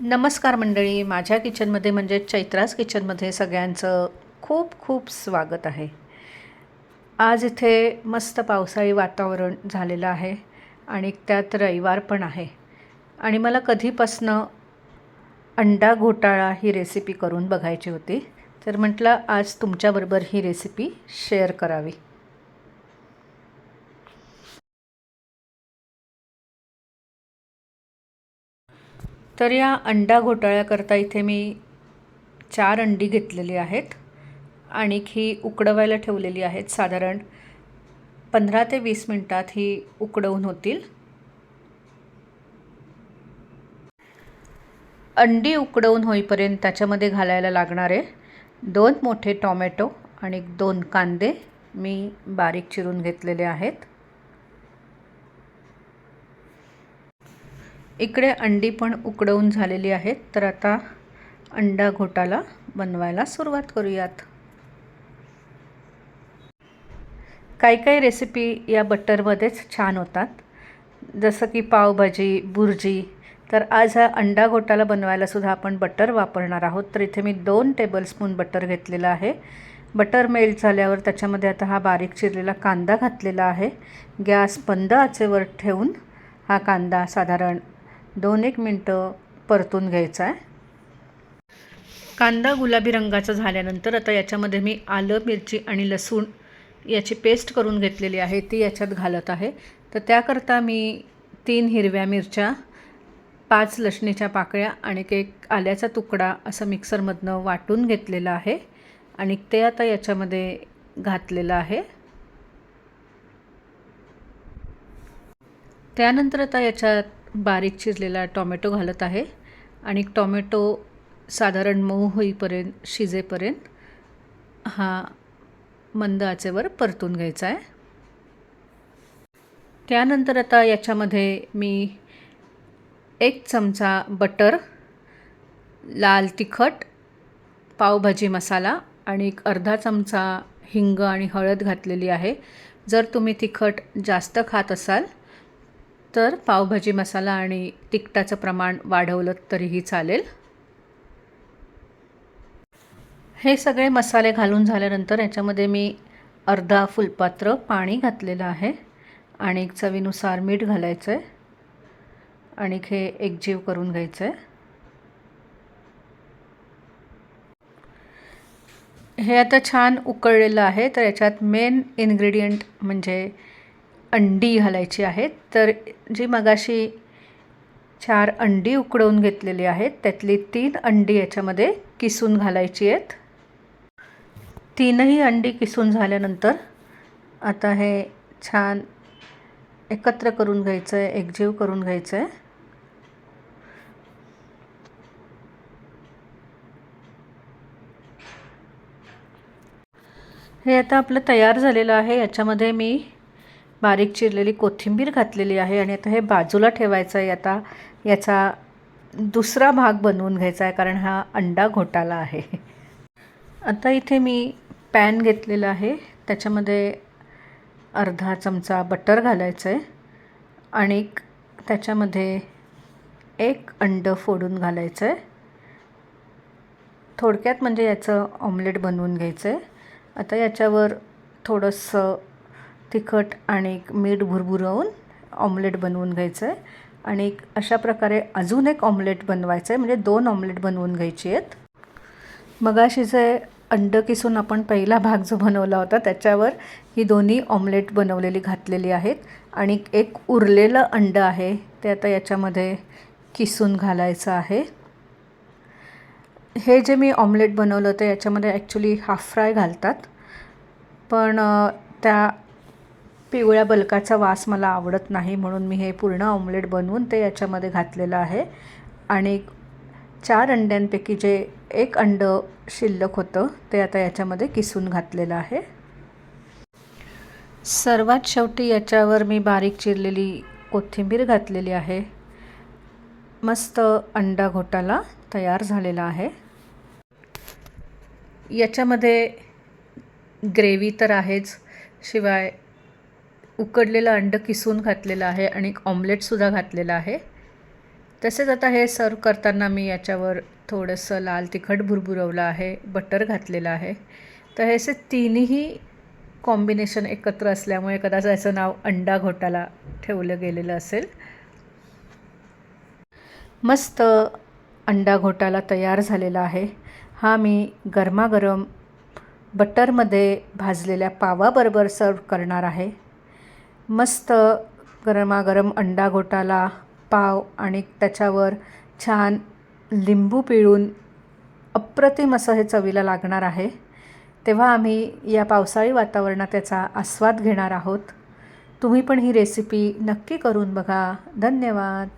नमस्कार मंडळी. माझ्या किचनमध्ये म्हणजे चैत्रास किचनमध्ये सगळ्यांचं खूप खूप स्वागत आहे. आज इथे मस्त पावसाळी वातावरण झालेलं आहे आणि त्यात रविवार पण आहे. आणि मला कधीपासनं अंडा घोटाळा ही रेसिपी करून बघायची होती. तर म्हटलं आज तुमच्याबरोबर ही रेसिपी शेअर करावी. तर या अंडा घोटाळ्याकरता इथे मी चार अंडी घेतलेली आहेत. आणि ही उकडवायला ठेवलेली आहेत. साधारण पंधरा ते वीस मिनटात ही उकडवून होतील. अंडी उकडवून होईपर्यंत त्याच्यामध्ये घालायला लागणारे दोन मोठे टॉमॅटो आणि दोन कांदे मी बारीक चिरून घेतलेले आहेत. इकडे अंडी पण उकडवून झालेली आहेत. तर आता अंडा घोटाला बनवायला सुरुवात करूयात. काही काही रेसिपी या बटरमध्येच छान होतात. जसं की पावभाजी भुर्जी. तर आज हा अंडा घोटाला बनवायला सुद्धा आपण बटर वापरणार आहोत. तर इथे मी दोन टेबलस्पून बटर घेतलेलं आहे. बटर मेल्ट झाल्यावर त्याच्यामध्ये आता हा बारीक चिरलेला कांदा घातलेला आहे. गॅस बंद आचेवर ठेवून हा कांदा साधारण दोन एक मिनटं परतून घ्यायचा आहे कांदा गुलाबी रंगाचा झाल्यानंतर आता याच्यामध्ये मी आलं मिरची आणि लसूण याची पेस्ट करून घेतलेली आहे ती याच्यात घालत आहे. तर त्याकरता मी तीन हिरव्या मिरच्या पाच लसणीच्या पाकळ्या आणि एक आल्याचा तुकडा असं मिक्सरमधनं वाटून घेतलेलं आहे आणि ते आता याच्यामध्ये घातलेलं आहे. त्यानंतर आता याच्यात बारीक चिरलेला टॉमॅटो घालत आहे आणि टॉमॅटो साधारण मऊ होईपर्यंत शिजेपर्यंत हा मंद आचेवर परतून घ्यायचा आहे. त्यानंतर आता याच्यामध्ये मी एक चमचा बटर लाल तिखट पावभाजी मसाला आणि एक अर्धा चमचा हिंग आणि हळद घातलेली आहे. जर तुम्ही तिखट जास्त खात असाल तर पावभाजी मसाला आणि तिखटाचं प्रमाण वाढवलं तरीही चालेल. हे सगळे मसाले घालून झाल्यानंतर याच्यामध्ये मी अर्धा फुलपात्र पाणी घातलेलं आहे आणि चवीनुसार मीठ घालायचं आहे आणि हे एकजीव करून घ्यायचं आहे हे आता छान उकळलेलं आहे तर याच्यात मेन इन्ग्रेडियंट म्हणजे अंडी घालायची आहेत. तर जी मगाशी चार अंडी उकडवून घेतलेली आहेत त्यातली तीन अंडी याच्यामध्ये किसून घालायची आहेत. तीनही अंडी किसून झाल्यानंतर आता हे छान एकत्र करून घ्यायचं आहे एकजीव करून घ्यायचं आहे हे आता आपलं तयार झालेलं आहे. याच्यामध्ये मी बारीक चिरलेली कोथिंबीर घातलेली आहे आणि आता हे बाजूला ठेवायचं आहे. आता याचा दुसरा भाग बनवून घ्यायचा आहे कारण हा अंडा घोटाला आहे. आता इथे मी पॅन घेतलेला आहे. त्याच्यामध्ये अर्धा चमचा बटर घालायचं आहे आणि त्याच्यामध्ये एक अंडं फोडून घालायचं आहे. थोडक्यात म्हणजे याचं ऑमलेट बनवून घ्यायचं आहे. आता याच्यावर थोडंसं तिखट आणि एक मीठ भुरभुरवून ऑमलेट बनवून घ्यायचं आहे आणि अशा प्रकारे अजून एक ऑमलेट बनवायचं आहे म्हणजे दोन ऑमलेट बनवून घ्यायची आहेत. मगाशी जे अंडं किसून आपण पहिला भाग जो बनवला होता त्याच्यावर ही दोन्ही ऑमलेट बनवलेली घातलेली आहेत. आणि एक उरलेलं अंडं आहे ते आता याच्यामध्ये किसून घालायचं आहे. हे जे मी ऑमलेट बनवलं होतं याच्यामध्ये ॲक्च्युली हाफ फ्राय घालतात. पण त्या पिवळ्या बलकाचा वास मला आवडत नाही म्हणून मी हे पूर्ण ऑमलेट बनवून ते याच्यामध्ये घातलेलं आहे. आणि चार अंड्यांपैकी जे एक अंडं शिल्लक होतं ते आता याच्यामध्ये किसून घातलेलं आहे. सर्वात शेवटी याच्यावर मी बारीक चिरलेली कोथिंबीर घातलेली आहे. मस्त अंडा घोटाला तयार झालेला आहे. याच्यामध्ये ग्रेव्ही तर आहेच शिवाय उकडलेलं अंडं किसून घातलेलं आहे आणि ऑमलेटसुद्धा घातलेलं आहे. तसेच आता हे सर्व करताना मी याच्यावर थोडंसं लाल तिखट भुरभुरवलं आहे बटर घातलेलं आहे. तर हे असे तिन्ही कॉम्बिनेशन एकत्र असल्यामुळे कदाचित याचं नाव अंडा घोटाला ठेवलं गेलेलं असेल. मस्त अंडा घोटाला तयार झालेला आहे. हा मी गरमागरम बटरमध्ये भाजलेल्या पावाबरोबर सर्व करणार आहे. मस्त गरमागरम अंडा घोटाला पाव आणि त्याच्यावर छान लिंबू पिळून अप्रतिम असं हे चवीला लागणार आहे. तेव्हा आम्ही या पावसाळी वातावरणात त्याचा आस्वाद घेणार आहोत. तुम्ही पण ही रेसिपी नक्की करून बघा. धन्यवाद.